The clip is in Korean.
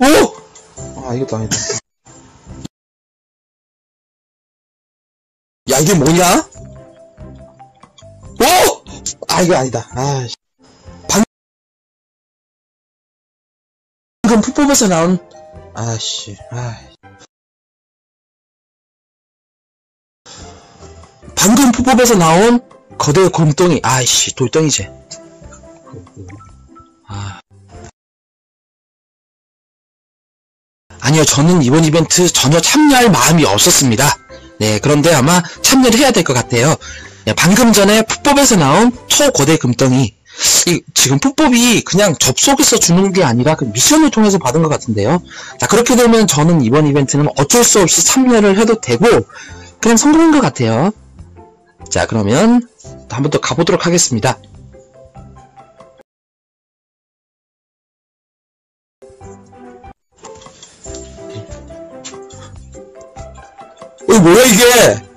오! 아, 이것도 아니다. 야, 이게 뭐냐? 오! 아, 이거 아니다. 아, 씨. 방금 풋법에서 나온, 아씨, 아. 방금 풋법에서 나온 거대 곰덩이, 아이씨, 돌덩이지. 아. 아니요, 저는 이번 이벤트 전혀 참여할 마음이 없었습니다. 네, 그런데 아마 참여를 해야 될 것 같아요. 네, 방금 전에 풋법에서 나온 초거대 금덩이. 이, 지금 풋법이 그냥 접속해서 주는 게 아니라 그 미션을 통해서 받은 것 같은데요. 자, 그렇게 되면 저는 이번 이벤트는 어쩔 수 없이 참여를 해도 되고, 그냥 성공한 것 같아요. 자, 그러면 한번 더 가보도록 하겠습니다. 뭐야 이게